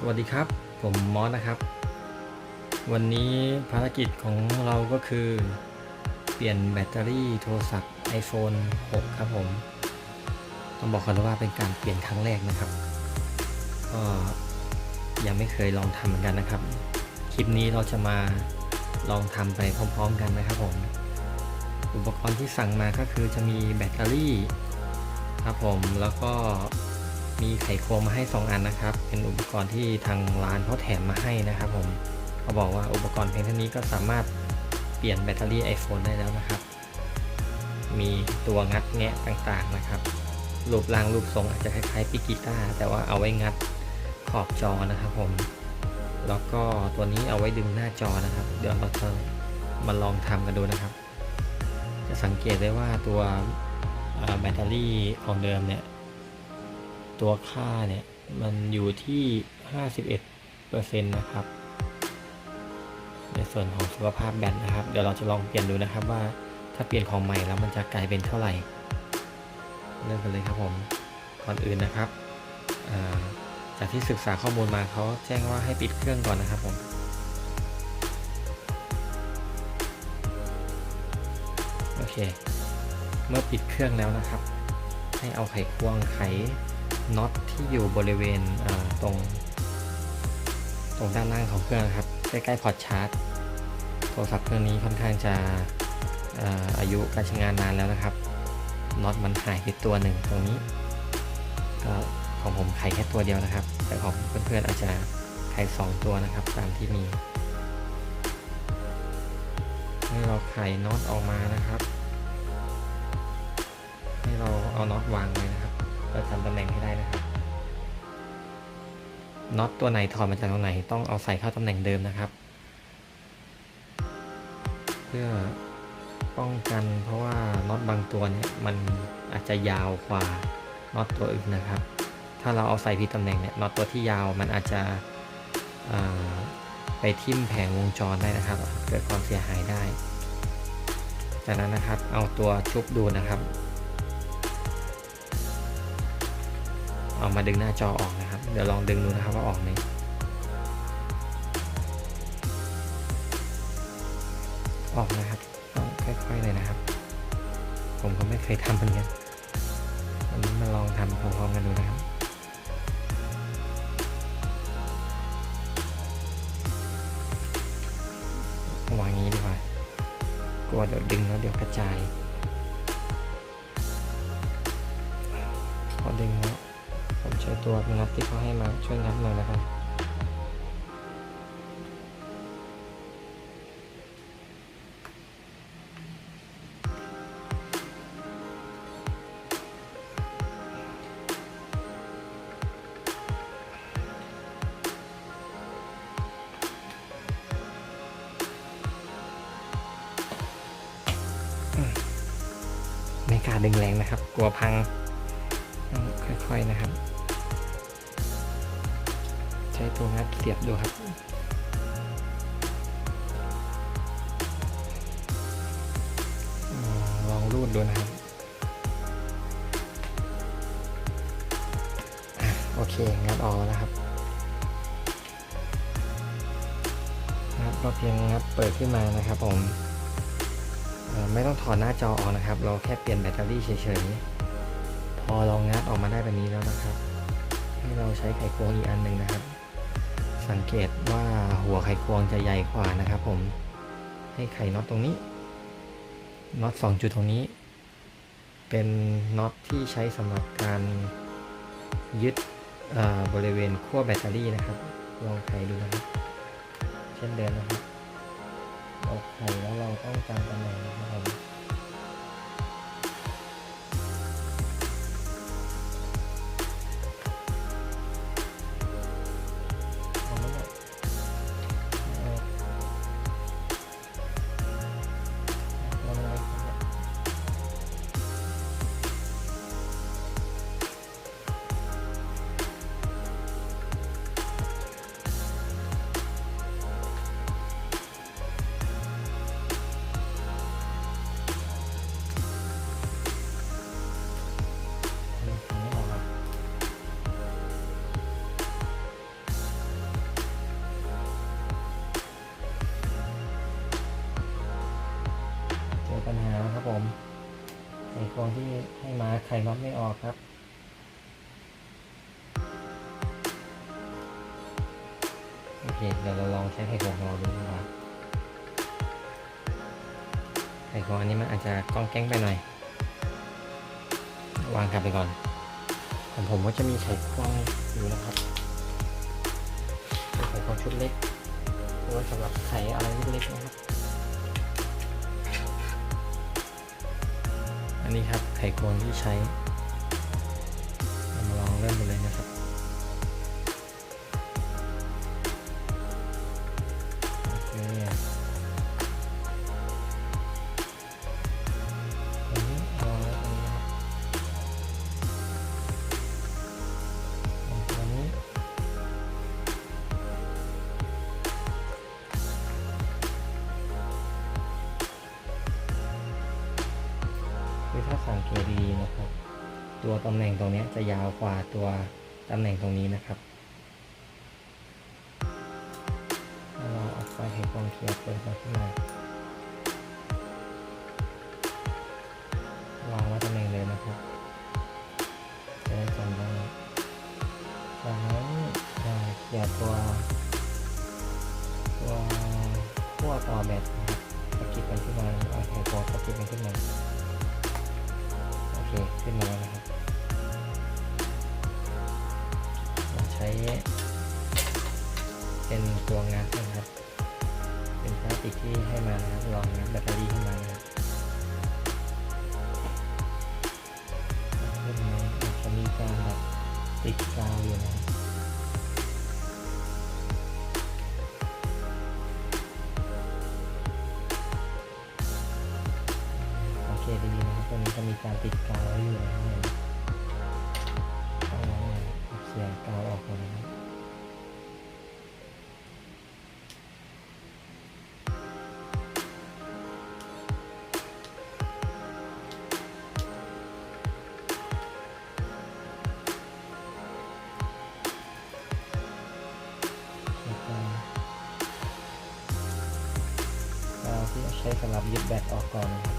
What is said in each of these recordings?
สวัสดีครับ ผมมอสนะครับ วันนี้ภารกิจของเราก็คือ เปลี่ยนแบตเตอรี่โทรศัพท์ iPhone 6 ครับผม ต้องบอกก่อนว่าเป็นการเปลี่ยนครั้งแรกนะครับ ก็ยังไม่เคยลองทำเหมือนกันนะครับ คลิปนี้เราจะมาลองทำไปพร้อมๆกันนะครับผม อุปกรณ์ที่สั่งมาก็คือจะมีแบตเตอรี่ครับผมแล้วก็ มีไขควงมาให้ 2 อันนะครับ เป็นอุปกรณ์ที่ทางร้านเขาแถมมาให้นะครับผมเขาบอกว่าอุปกรณ์เพียงเท่านี้ก็สามารถเปลี่ยนแบตเตอรี่ iPhone ได้แล้วนะครับ มีตัวงัดแงะต่างๆนะครับรูปร่างรูปทรงอาจจะคล้ายๆปิกกีตาแต่ว่าเอาไว้งัดขอบจอนะครับผม แล้วก็ตัวนี้เอาไว้ดึงหน้าจอนะครับ เดี๋ยวเราจะมาลองทำกันดูนะครับ จะสังเกตได้ว่าตัวแบตเตอรี่ของเดิมเนี่ย ตัวค่าเนี่ย มันอยู่ที่ 51%นะครับ ในส่วนของสุขภาพแบตนะครับ เดี๋ยวเราจะลองเปลี่ยนดูนะครับว่าถ้าเปลี่ยนของใหม่แล้วมันจะกลายเป็นเท่าไหร่ เริ่มกันเลยครับผม ก่อนอื่นนะครับาจากที่ศึกษาข้อมูลมาเขาแจ้งว่าให้ปิดเครื่องก่อนนะครับผมโอเค เมื่อปิดเครื่องแล้วนะครับ ให้เอาไขควงไข น็อตที่อยู่บริเวณตรง ตรงด้านล่างของเครื่องครับ ใกล้ๆพอร์ตชาร์จโทรศัพท์เครื่องนี้ค่อนข้างจะอายุการใช้งานนานแล้วนะครับน็อตมันหายไปตัวหนึ่งตรงนี้ก็ของผมไขแค่ตัวเดียวนะครับ แต่ของเพื่อนๆอาจจะไขสองตัวนะครับ ตามที่มีให้เราไขน็อตออกมานะครับ ให้เราเอาน็อตวางไว้นะ เราจำตำแหน่งให้ได้นะครับน็อตตัวไหนถอดมาจากตรงไหนต้องเอาใส่เข้าตำแหน่งเดิมนะครับ เพื่อป้องกันเพราะว่าน็อตบางตัวเนี่ยมันอาจจะยาวกว่าน็อตตัวอื่นนะครับ ถ้าเราเอาใส่ผิดตำแหน่งเนี่ยน็อตตัวที่ยาวมันอาจจะไปทิ่มแผงวงจรได้นะครับ เกิดความเสียหายได้ จากนั้นนะครับเอาตัวชุบดูนะครับ เอามาดึงหน้าจอออกนะครับ เดี๋ยวลองดึงดูนะครับว่าออกไหมออกนะครับต้องค่อยๆเลยนะครับ ผมก็ไม่เคยทำเหมือนกันวันนี้มาลองทำพร้อมๆกันดูนะครับวางอย่างนี้ดีกว่ากลัวเดี๋ยวดึงแล้วเดี๋ยวกระจายพอดึงแล้ว ช้ตัวงัดที่เขาให้มาช่วยงัดหน่อยนะครับไม่กล้าดึงแรงนะครับ กลัวพัง ตัวงับดูครับอ่าลองรูดดูนะครับ โอเคงัดออกแล้วนะครับงัดก็เพียงงัดเปิดขึ้นมานะครับผมไม่ต้องถอดหน้าจอออกนะครับ เราแค่เปลี่ยนแบตเตอรี่เฉยๆ พอเรางัดออกมาได้แบบนี้แล้วนะครับ ให้เราใช้ไขควงอีกอันหนึ่งนะครับ สังเกตว่าหัวไขควงจะใหญ่กว่านะครับผมให้ไขน็อตตรงนี้น็อตสองจุดตรงนี้ เป็นน็อตที่ใช้สำหรับการยึดบริเวณขั้วแบตเตอรี่นะครับ ลองไขดูนะครับ เช่นเดิมนะครับเราไขแล้วเราต้องจำตำแหน่งนะครับ ดี๋ยวเราลองใช้ไขควงของเราดูดีกว่าไขควงอันนี้มันอาจจะก้องแก้งไปหน่อย วางกลับไปก่อนของผมก็จะมีไขควงอยู่นะครับเป็นไขควงชุดเล็กไว้สำหรับไขอะไรเล็กๆนะครับ อันนี้ครับไขควงที่ใช้เรามาลองเริ่มกันเลยนะครับ ตรงนี้จะยาวกว่าตัวตำแหน่งตรงนี้นะครับเราเอาไฟให้กองเคลียร์เปิดมาขึ้นมาวางไว้ตำแหน่งเลยนะครับจะได้จำได้จากนั้นอ่าเคลียร์ตัวตัวขั้วต่อแบตนะครับสกิดมันขึ้นมาเอาไฮโฟสกิดมันขึ้นมาโอเคขึ้นมาแล้วนะครับ ใช้เป็นตัวงัดนะครับ เป็นพลาสติกที่ให้มานะครับรองงัดแบตเตอรี่ขึ้นมานะครับขึ้นไหมอาจจะมีการแบบติดกาวอยู่นะครับสังเกตดีๆนะครับตัวนี้จะมีการติดกาวอยู่นะครับ เอาเสียงกาวออกก่อนนะครับแล้วที่ใช้สำหรับยึดแบตออกก่อนนะครับ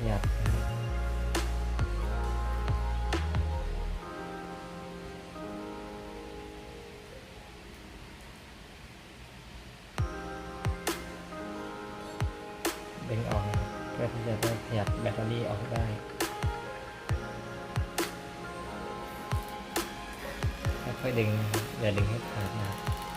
ขยับดึงออกนะครับเพื่อที่จะได้ขยับแบตเตอรี่ออกได้ค่อยๆดึงอย่าดึงให้ขาดนะครับ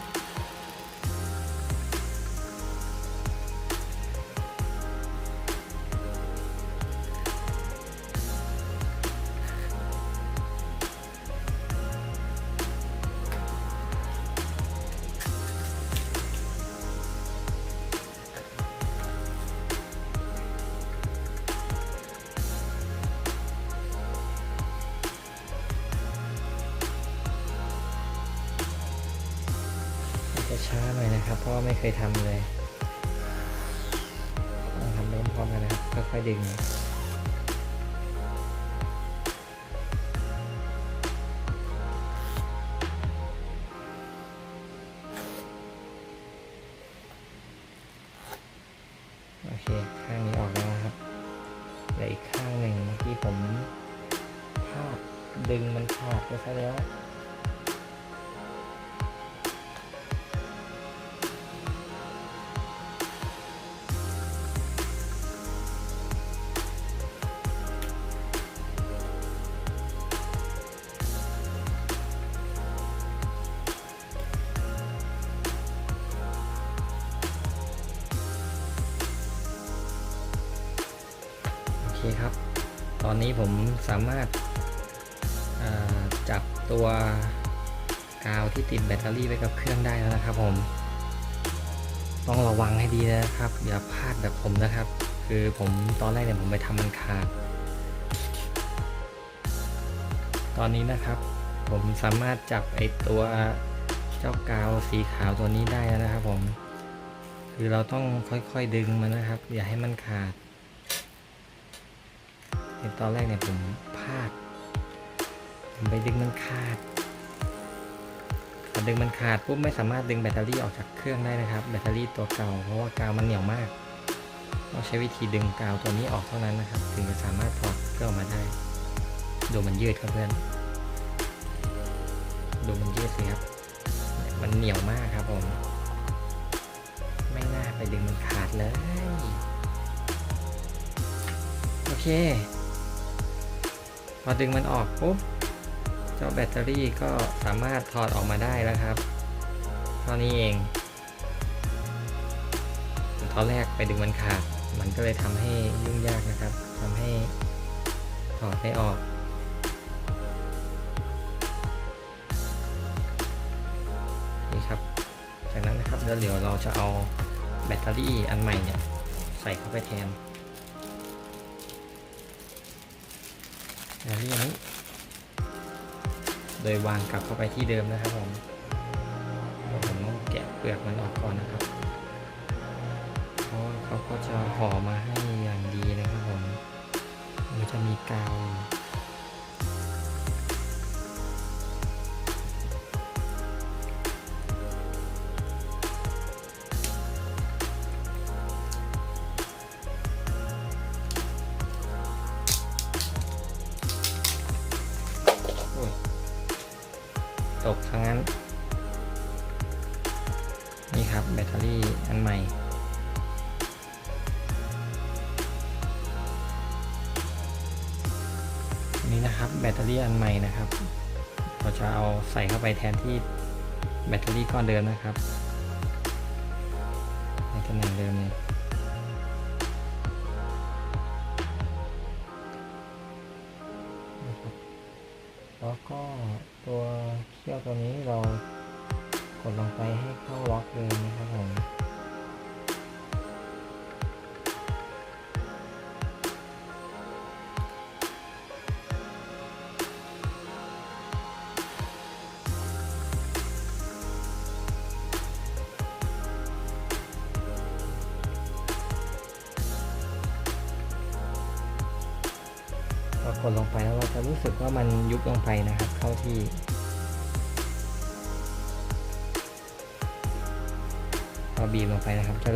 ครับ เพราะไม่เคยทำเลยทำเริ่มพร้อมกันนะครับค่อยๆดึง อนนี้ผมสามารถาจับตัวกาวที่ติดแบตเตอรี่ไว้กับเครื่องได้แล้วนะครับ ผม ต้องระวังให้ดีนะครับ อย่าพลาดแบบผมนะครับ คือผมตอนแรกเนี่ยผมไปทำมันขาด ตอนนี้นะครับ ผมสามารถจับไอตัวเจ้ากาวสีขาวตัวนี้ได้แล้วนะครับ ผม คือเราต้องค่อยๆดึงมันนะครับ อย่าให้มันขาด ในตอนแรกเนี่ยผมพลาดผมไปดึงมันขาดพอดึงมันขาดปุ๊บไม่สามารถดึงแบตเตอรี่ออกจากเครื่องได้นะครับ แบตเตอรี่ตัวเก่าเพราะว่ากาวมันเหนียวมากต้องใช้วิธีดึงกาวตัวนี้ออกเท่านั้นนะครับ ถึงจะสามารถถอดเครื่องออกมาได้ ดูมันยืดครับเพื่อนดูมันยืดสิครับ มันเหนียวมากครับผม ไม่น่าไปดึงมันขาดเลย โอเค พอดึงมันออกปุ๊บเจ้าแบตเตอรี่ก็สามารถถอดออกมาได้แล้วครับเท่านี้เองตอนแรกไปดึงมันขาด มันก็เลยทำให้ยุ่งยากนะครับทำให้ถอดไม่ออกนี่ครับ จากนั้นนะครับเดี๋ยวเดี๋ยวเราจะเอาแบตเตอรี่อันใหม่เนี่ยใส่เข้าไปแทน แบบนี้อย่างนี้ โดยวางกลับเข้าไปที่เดิมนะครับผมผมต้องแกะเปลือกมันออกก่อนนะครับเพราะว่าเขาก็จะห่อมาให้อย่างดีนะครับผมมันจะมีกาว กทั้งนั้น นี่ครับแบตเตอรี่อันใหม่ นี่นะครับแบตเตอรี่อันใหม่นะครับ เราจะเอาใส่เข้าไปแทนที่แบตเตอรี่ก้อนเดิมนะครับ ในตำแหน่งเดิมเลย ตัวนี้เรากดลงไปให้เข้าล็อกเลยนะครับผม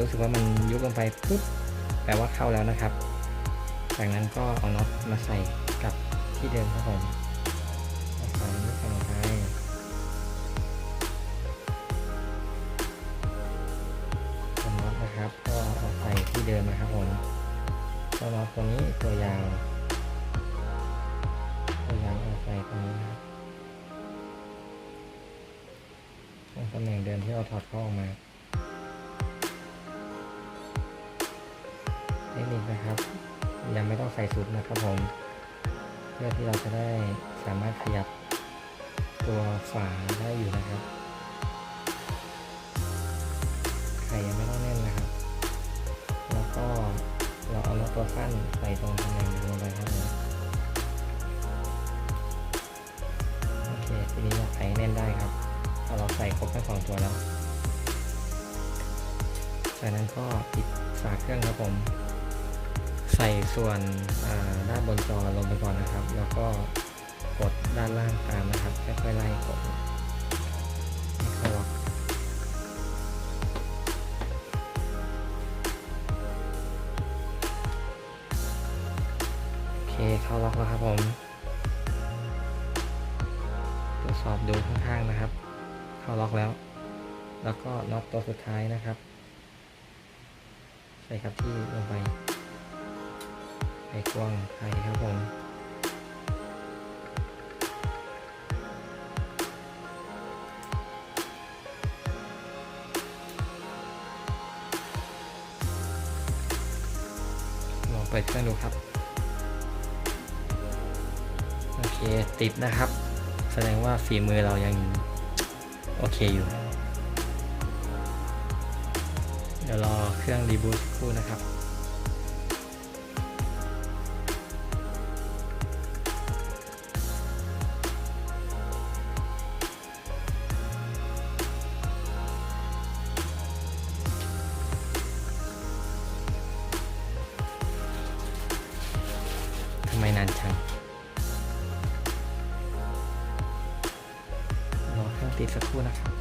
รู้สึกว่ามันยุบลงไปปุ๊บแปลว่าเข้าแล้วนะครับ จากนั้นก็เอาน็อตมาใส่กลับที่เดิมครับผมเอาใส่นี้ใส่ลงไปน็อตนะครับ ก็เอาใส่ที่เดิมนะครับผมตัวน็อตตัวนี้ตัวยาวพยายามเอาใส่ตรงนี้นะครับตรงตำแหน่งเดิมที่เราถอดเข้าออกมา เทคนิคนะครับ ยังไม่ต้องใส่สุดนะครับผม เพื่อที่เราจะได้สามารถขยับตัวฝาได้อยู่นะครับไข่ยังไม่ต้องแน่นนะครับ แล้วก็เราเอาน็อตตัวสั้นใส่ตรงตำแหน่งลงไปครับผมโอเคทีนี้เราใส่แน่นได้ครับพอเราใส่ครบทั้งสองตัวแล้ว จากนั้นก็ปิดฝาเครื่องครับผม ใส่ส่วนด้านบนจอลงไปก่อนนะครับ แล้วก็กดด้านล่างตามนะครับค่อยๆไล่กดให้เข้าล็อกโอเคเข้าล็อกแล้วครับผมตรวจสอบดูข้างๆนะครับ เข้าล็อกแล้ว แล้วก็น็อตตัวสุดท้ายนะครับ ใส่ครับที่ลงไป ขกว้างไขครับผมลองเปิดเครื่องดูครับ โอเค ติดนะครับ แสดงว่าฝีมือเรายัง โอเคอยู่ เดี๋ยวรอเครื่องรีบูตคู่นะครับ ติดสักครู่นะครับ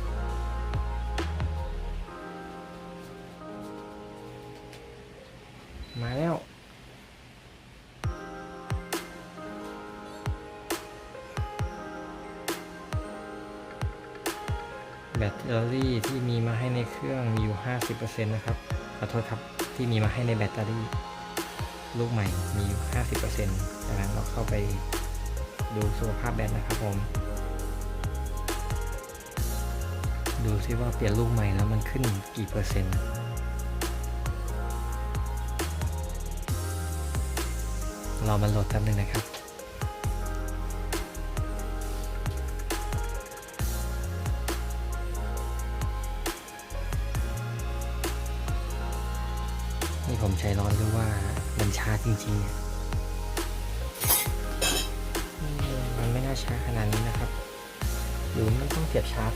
มาแล้วแบตเตอรี่ที่มีมาให้ในเครื่องมีอยู่ 50%นะครับ ขอโทษครับที่มีมาให้ในแบตเตอรี่ ลูกใหม่มีอยู่ 50%ดังนั้นเราเข้าไปดูสุขภาพแบตนะครับผม ดูซิว่าเปลี่ยนลูกใหม่แล้วมันขึ้นกี่เปอร์เซ็นต์เรามาโหลดแป๊บนึงนะครับ นี่ผมใจร้อนหรือว่ามันช้าจริงๆเนี่ยมมันไม่น่าช้าขนาดนี้นะครับ หรือมันต้องเสียบชาร์จ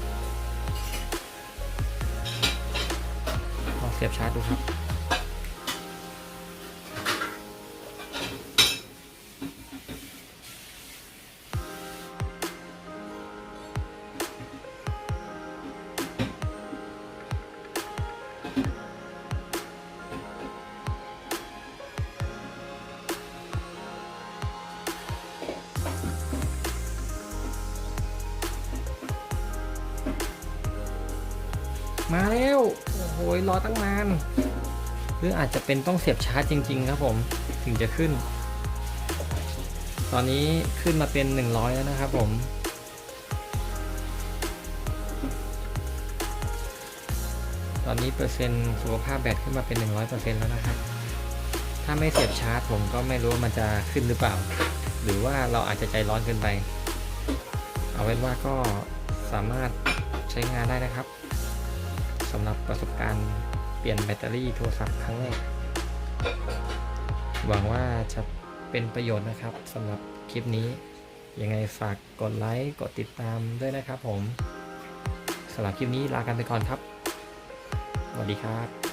สียบชาร์จดูครับ ตั้งนาน หรืออาจจะเป็นต้องเสียบชาร์จจริง ๆ ครับผมถึงจะขึ้น ตอนนี้ขึ้นมาเป็น 100 แล้วนะครับผมตอนนี้เปอร์เซ็นต์สุขภาพแบตขึ้นมาเป็น 100%แล้วนะครับ ถ้าไม่เสียบชาร์จผมก็ไม่รู้ว่ามันจะขึ้นหรือเปล่า หรือว่าเราอาจจะใจร้อนเกินไป เอาเป็นว่าก็สามารถใช้งานได้นะครับสำหรับประสบการณ์ เปลี่ยนแบตเตอรี่โทรศัพท์ครั้งแรก หวังว่าจะเป็นประโยชน์นะครับสำหรับคลิปนี้ ยังไงฝากกดไลค์กดติดตามด้วยนะครับผมสำหรับคลิปนี้ลากันไปก่อนครับสวัสดีครับ